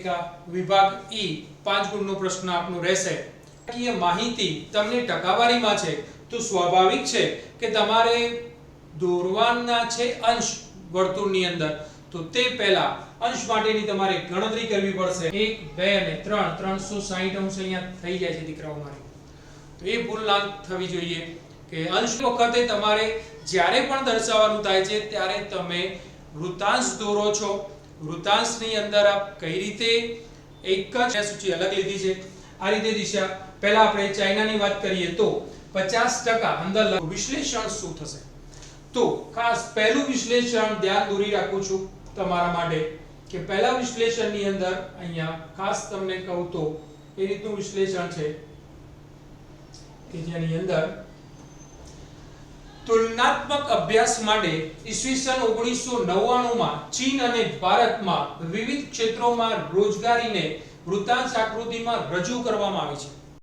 આ વિભાગ ઈ પાંચ ગુણનો પ્રશ્ન આપનો રહેશે. ટકાકીય માહિતી તમને ટકાવારીમાં છે. તો સ્વાભાવિક છે કે તમારે દોરવાના છે અંશ વર્તુળની અંદર. તો તે પહેલા અંશ માટેની તમારે ગણતરી કરવી પડશે. એક, બે અને ત્રણ. ત્રણસો સાહીઠ અંશ અહીંયા થઈ જાય છે દીકરાઓ મારી તો એ ભૂલ ના થવી જોઈએ કે અંશ વખતે તમારે જ્યારે પણ દર્શાવવાનું થાય છે ત્યારે તમે વૃતાંશ દોરો છો. વૃતાંશની અંદર આપ કઈ રીતે એક જ સૂચિ અલગ લીધી છે? આ રીતે દિશા, પહેલા આપણે ચાઇનાની વાત કરીએ તો 50% અંદર વિશ્લેષણ શું થશે? તો ખાસ પહેલું વિશ્લેષણ ધ્યાન દોરી રાખું છું તમારા માટે કે પહેલા વિશ્લેષણની અંદર અહીંયા ખાસ તમને કહું તો એ રીતનું વિશ્લેષણ છે કે જેની અંદર તુલનાત્મક અભ્યાસ માટે ઈસવીસન ઓગણીસો નવ્વાણુંમાં ચીન અને ભારતમાં વિવિધ ક્ષેત્રોમાં રોજગારીને વૃત્તાંશ આકૃતિમાં રજૂ કરવામાં આવી છે.